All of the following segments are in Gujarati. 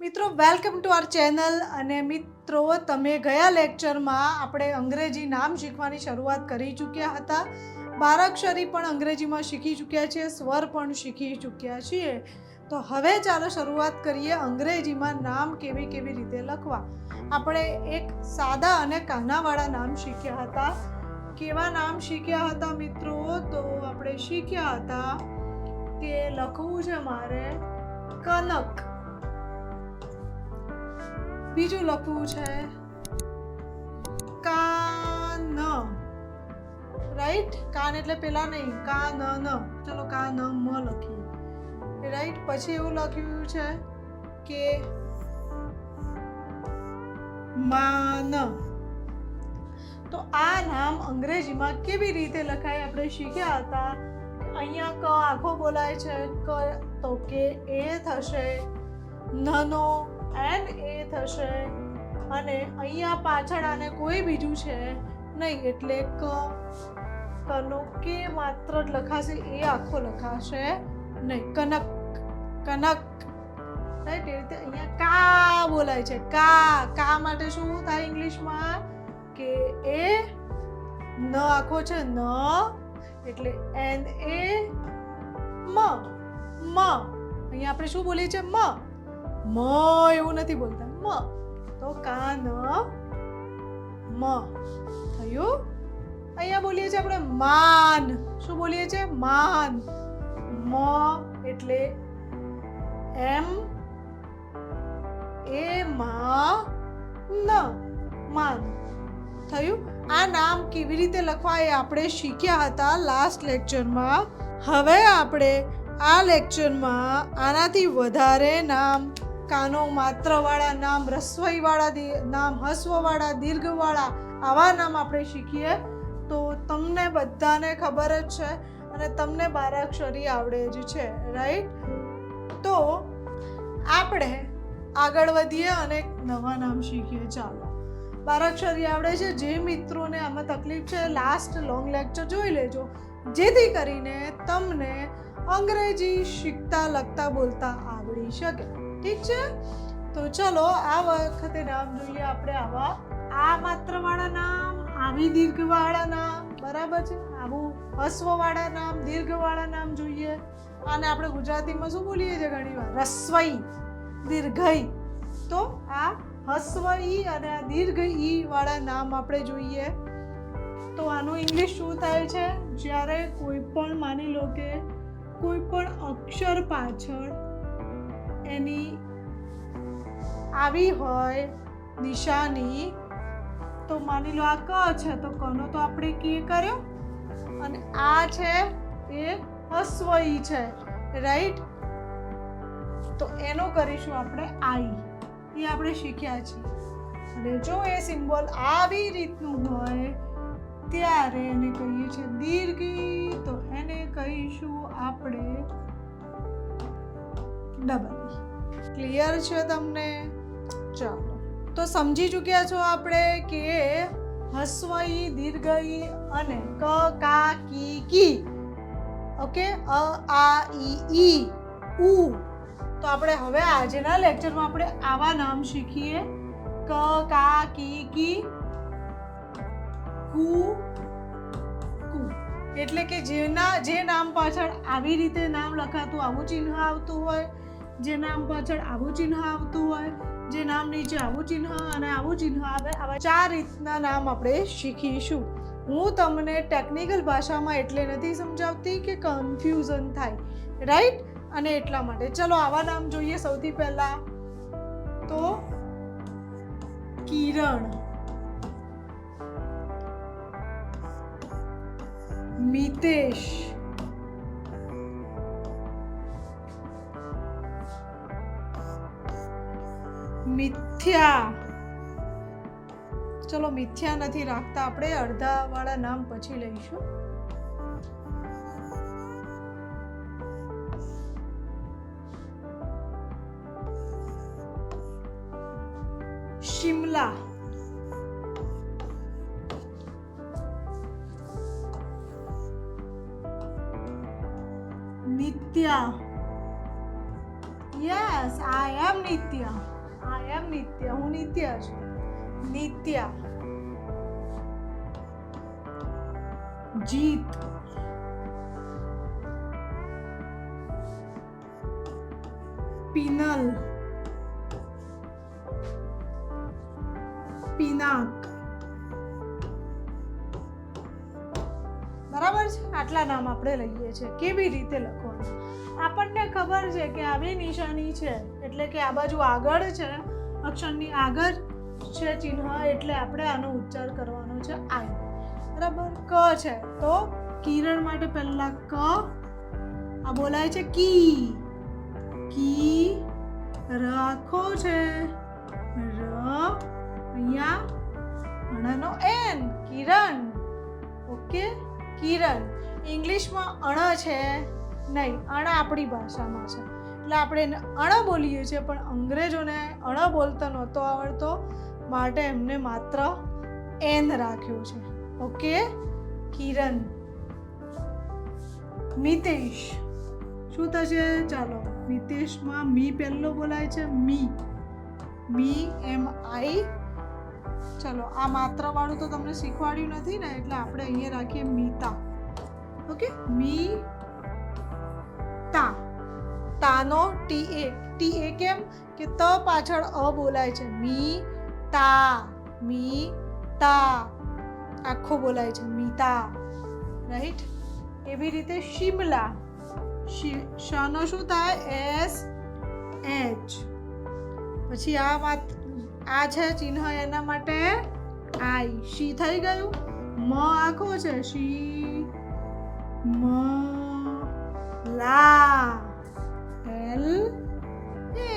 મિત્રો વેલકમ ટુ આર ચેનલ અને મિત્રો, તમે ગયા લેક્ચરમાં આપણે અંગ્રેજી નામ શીખવાની શરૂઆત કરી ચૂક્યા હતા. બારાક્ષરી પણ અંગ્રેજીમાં શીખી ચૂક્યા છીએ, સ્વર પણ શીખી ચૂક્યા છીએ. તો હવે ચાલો શરૂઆત કરીએ અંગ્રેજીમાં નામ કેવી કેવી રીતે લખવા. આપણે એક સાદા અને કાનાવાળા નામ શીખ્યા હતા. કેવા નામ શીખ્યા હતા મિત્રો? તો આપણે શીખ્યા હતા કે લખવું છે મારે કનક. બીજું લખવું છે? કાન. રાઈટ કાન એટલે પેલા નહીં. કા ન ન ચલો કા ન મ લખીએ. રાઈટ પછી એવું લખ્યું છે કે માન. તો આ નામ અંગ્રેજીમાં કેવી રીતે લખાય આપણે શીખ્યા હતા? અહીંયા ક આખો બોલાય છે. ક તો કે એ થશે. નનો એન એ થશે. અને અહીંયા પાછળ આને કોઈ બીજું છે નહીં, એટલે ક, કનો કે માત્ર જ લખાશે, એ આખો લખાશે નહીં. કનક કનક. રાઈટ, એ રીતે અહીંયા કા બોલાય છે. કા કા માટે શું થાય ઇંગ્લિશમાં? કે એ ન આખો છે, ન, એટલે એન એ મ મ. અહીંયા આપણે શું બોલીએ છીએ? મ. મ એવું નથી બોલતા. મ. તો કા ન મ. થયું? અહીંયા બોલીએ છીએ આપણે માન. શું બોલીએ છીએ? માન. મ એટલે એમ એ મા ન. માન. થયું? આ નામ કેવી રીતે લખવા એ આપણે શીખ્યા હતા લાસ્ટ લેક્ચરમાં હવે આપણે આ લેક્ચરમાં આનાથી વધારે નામ કાનો માત્રવાળા નામ, રસોઈવાળા દી- નામ, હસ્વવાળા, દીર્ઘવાળા, આવા નામ આપણે શીખીએ. તો તમને બધાને ખબર જ છે અને તમને બારાક્ષરી આવડે જ છે રાઈટ તો આપણે આગળ વધીએ અને એક નવા નામ શીખીએ, ચાલો. બારાક્ષરી આવડે છે. જે મિત્રોને આમાં તકલીફ છે લાસ્ટ લોંગ લેક્ચર જોઈ લેજો. જેથી કરીને તમને અંગ્રેજી શીખતા લખતા બોલતા આવડી શકે. ઠીક છે? તો ચલો, આ વખતે નામ જોઈએ આપણે આવા. આ માત્રવાળા નામ આવી દીર્ઘવાળા નામ, બરાબર છે? આવું હસ્વવાળા નામ, દીર્ઘવાળા નામ જોઈએ. અને આપણે ગુજરાતીમાં શું બોલીએ છીએ ઘણીવાર રસ્વઈ, દીર્ઘઈ. તો આ હસ્વ ઈ અને આ દીર્ઘ ઈ વાળા નામ આપણે જોઈએ. તો આનું ઇંગ્લિશ શું થાય છે? જ્યારે કોઈ પણ માની લો કે કોઈ પણ અક્ષર પાછળ એની આવી હોય નિશાની, તો માની લો આ ક છે, તો કનો તો આપણે કે કર્યો? અને આ છે એ હસ્વઈ છે રાઈટ તો એનો કરીશું આપણે આઈ. એ આપણે શીખ્યા છીએ. અને જો એ સિમ્બોલ આવી રીતનું હોય, ત્યારે એને કહીએ છીએ દીર્ઘી તો એને કહીશું આપણે ડબલ. ક્લિયર છે તમને? ચાલો. તો સમજી ચૂક્યા છો આપણે કે હસ્વઈ, દીર્ઘઈ અને ક, કા, કી કી. ઓકે? અ, આ, ઈ ઈ, ઉ. તો આપણે હવે આજના લેક્ચરમાં આપણે આવા નામ શીખીએ. ક, કા, કી કી, કુ કુ. એટલે કે જેના, જે નામ પાછળ આવી રીતે નામ લખાતું, આવું ચિહ્ન આવતું હોય જે નામ પાછળ આવું ચિહ્ન આવતું હોય, જે નામ નીચે આવું ચિહ્ન અને આવું ચિહ્ન આવે, આવા ચાર રીતના નામ આપણે શીખીશું. હું તમને ટેકનિકલ ભાષામાં એટલે નથી સમજાવતી કે કન્ફ્યુઝન થાય. રાઈટ અને એટલા માટે. ચલો, આવા નામ જોઈએ સૌથી પહેલા. તો, કિરણ. મિતેશ. મિથ્યા. ચલો મિથ્યા નથી રાખતા આપણે અડધા વાળા નામ પછી લઈશું. શિમલા. નિત્યા યસ આઈ એમ નિત્ય એમ નિત્ય, હું નિત્ય છું. નિત્ય. જીત. પિનલ. પિનાક. બરાબર છે? આટલા નામ આપણે લઈએ છીએ. કેવી રીતે લખવાનું? આપણને ખબર છે કે આવી નિશાની છે. એટલે કે આ બાજુ આગળ છે. અક્ષરની આગળ છે ચિહ્ન એટલે આપણે આનો ઉચ્ચાર કરવાનો છે આઈ. બરાબર? ક છે. તો કિરણ માટે પહેલા ક. આ બોલાય છે કી. કી રાખો છે. ર અહીંયા અણનો એન. કિરણ. ઓકે? કિરણ. ઇંગ્લિશમાં અણ છે. નહીં, અણ આપણી ભાષામાં છે. એટલે આપણે એને અણ બોલીએ છીએ, પણ અંગ્રેજોને અણ બોલતા નહોતો આવડતો. માટે એમને માત્ર એન રાખ્યો છે. ઓકે? કિરણ. મિતેશ. શું થશે? ચાલો. મિતેશમાં મી પહેલો બોલાય છે. મી. મી એમ આઈ. ચલો, આ માત્રાવાળું તો તમને શીખવાડ્યું નથી ને, એટલે આપણે અહીંયા રાખીએ મીતા. ઓકે? મી તાનો ટી એ ટી એ કેમ કે ત પાછળ અ બોલાય છે મી તા મી તા આખો બોલાય છે મીતા રાઈટ એવી રીતે શિમલા શિ- શનો શું થાય એસ એચ પછી આ વાત આ છે ચિહ્ન એના માટે આઈ શી થઈ ગયું મ આખો છે શી મ લા એલ એ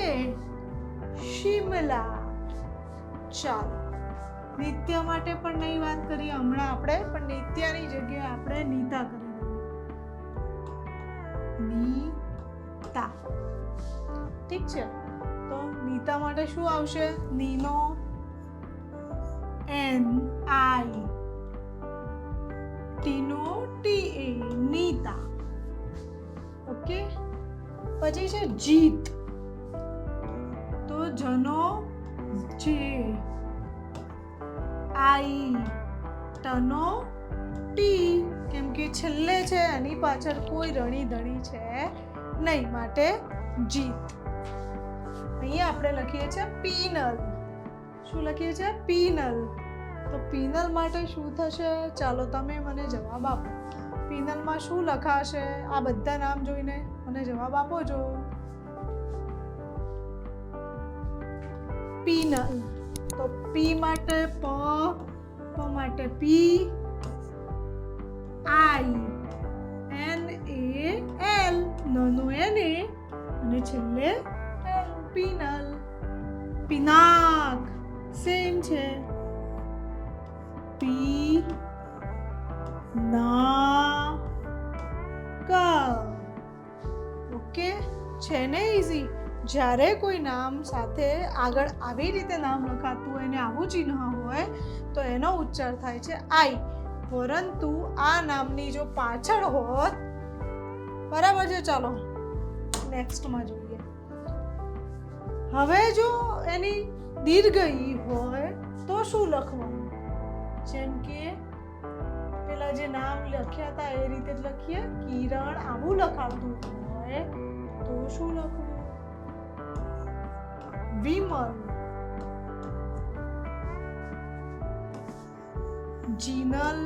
શિમલા ચાલો નિત્ય માટે પણ નહીં વાત કરીએ હમણાં આપણે પણ નિત્યની જગ્યાએ આપણે નીતા કરી નીતા ઠીક છે તો નીતા માટે શું આવશે નીનો એન આઈ ટીનો ટી એ નીતા ઓકે પછી છે જીત. તો જનો જે આઈ ટનો ટી, કેમ કે છેલ્લે છે, એની પાછળ કોઈ રણી ધણી છે નહીં, માટે જીત. અહીંયા આપણે લખીએ છીએ પીનલ. શું લખીએ છીએ? પીનલ. તો પીનલ માટે શું થશે? ચાલો તમે મને જવાબ આપો. પીનલમાં શું લખાશે? આ બધા નામ જોઈને. મને જવાબ આપો છો પીનલ તો પી માટે પ પ માટે P, I, N, A, L. નાનો એન એ, અને છેલ્લે પીનલ. પિનાક. સેમ છે. પી, ના. છે ને ઇઝી જ્યારે કોઈ નામ સાથે આગળ આવી રીતે નામ લખાતું હોય ને આવું ચિહ્ન હોય, તો એનો ઉચ્ચાર થાય છે આઈ. પરંતુ આ નામની જો પાછળ હોત, બરાબર છે? ચાલો, નેક્સ્ટમાં જોઈએ. હવે જો એની દીર્ઘ ઈ હોય, તો શું લખવાનું? જેમ કે, પેલા જે નામ લખ્યા હતા એ રીતે જ લખીએ. કિરણ આવું લખાતું હોય. તો શું લખવું વિમલ જીનલ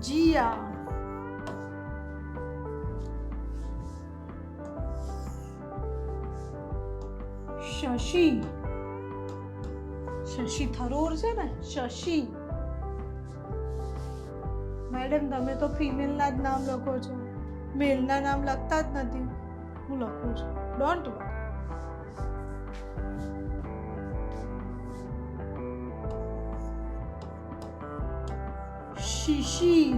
જીયા શશી શશી થરોર છે ને શશી મેડમ તમે તો ફિમેલના જ નામ લખો છો મેલના નામ લખતા જ નથી. હું લખું છું. Don't worry Shishir.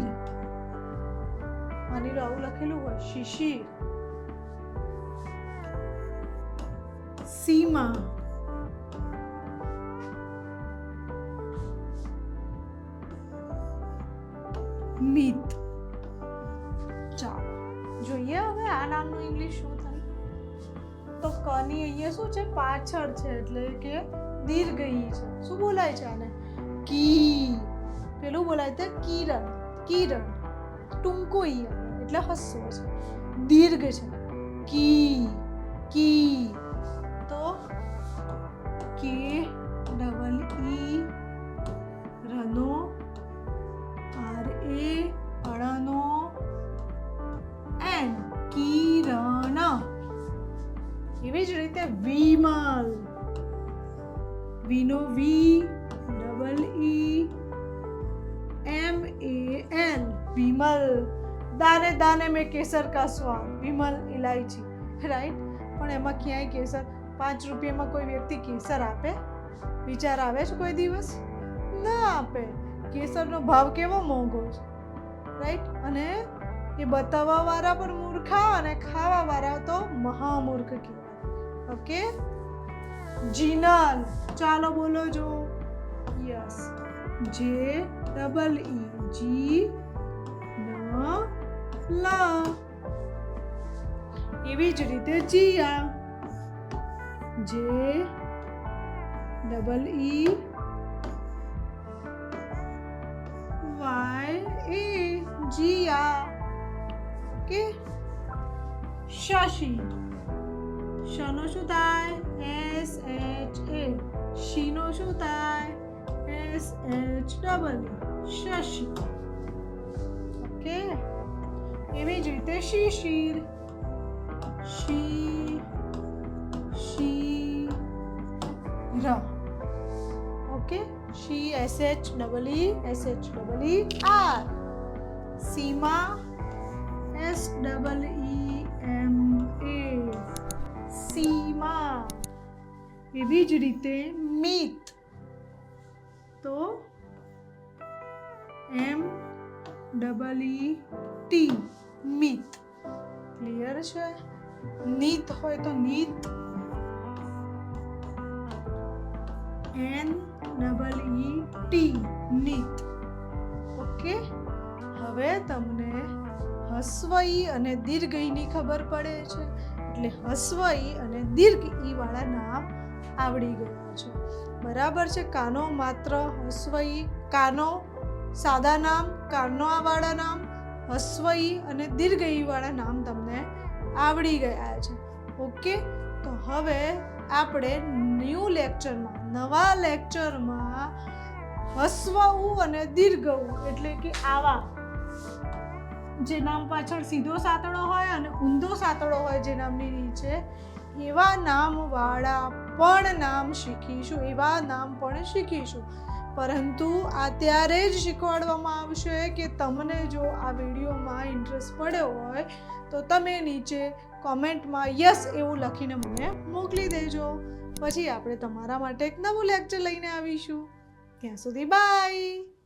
માની આવું લખેલું હોય. શિશિર. સીમા. તો અહીંયા શું છે? પાછળ છે, એટલે કે દીર્ઘ છે. શું બોલાય છે આને? કી. પેલું બોલાય તે કિરણ. કિરણ. ટૂંકો ઈ એટલે હસ્વ છે. દીર્ઘ છે. કી. કી. તો કે ડબલ ઈ. રનો. આર એ અળનો એવી જ રીતે Vimal વીનો V, double E, M A N, Vimal. દાને દાને મેં કેસર કા સ્વાદ વિમલ ઇલાયચી રાઈટ? પણ એમાં ક્યાંય કેસર? પાંચ રૂપિયામાં કોઈ વ્યક્તિ કેસર આપે? વિચાર આવે છે કોઈ દિવસ? ના આપે. કેસરનો ભાવ કેવો મોંઘો છે. રાઈટ? અને એ બતાવવાવાળા પણ મૂર્ખા અને ખાવાવાળા તો મહામૂર્ખ કહેવાય. ઓકે જીનલ ચાલો બોલો જો યસ જે ડબલ ઈ જી ન લ એવી જ રીતે Jiya. J double E Y A Jiya કે શશી શનો શું થાય? એસ એચ એ શીનો શું થાય? S H double Shashi. Okay એવી જ રીતે શિશિર શી શી ર ઓકે શી S H double E S H double E R Seema S double E M Seema. એવી જ રીતે મિત. તો M double E T, Meet. Clear છે? નીત હોય તો Neet. N double E T, Neet. Okay? હવે તમને હસ્વઈ અને દીર્ઘ ઈની ખબર પડે છે. એટલે હસ્વઈ અને દીર્ઘ ઈ વાળા નામ આવડી ગયા છે. બરાબર છે, કાનો માત્ર હસ્વઈ, કાનો સાદા નામ, કાનો આ વાળા નામ, હસ્વઈ અને દીર્ઘ ઈ વાળા નામ તમને આવડી ગયા છે. ઓકે, તો હવે આપણે ન્યૂ લેક્ચરમાં નવા લેક્ચરમાં હસ્વ ઉ અને દીર્ઘ ઉ એટલે કે આવા જે નામ પાછળ સીધો સાતડો હોય અને ઊંધો સાતડો હોય જે નામની નીચે, એવા નામવાળા પણ નામ શીખીશું, એવા નામ પણ શીખીશું. પરંતુ આ ત્યારે જ શીખવાડવામાં આવશે કે તમને જો આ વિડીયોમાં ઇન્ટરેસ્ટ પડ્યો હોય, તો તમે નીચે કોમેન્ટમાં યસ એવું લખીને મને મોકલી દેજો. પછી આપણે તમારા માટે એક નવું લેક્ચર લઈને આવીશું. ત્યાં સુધી બાય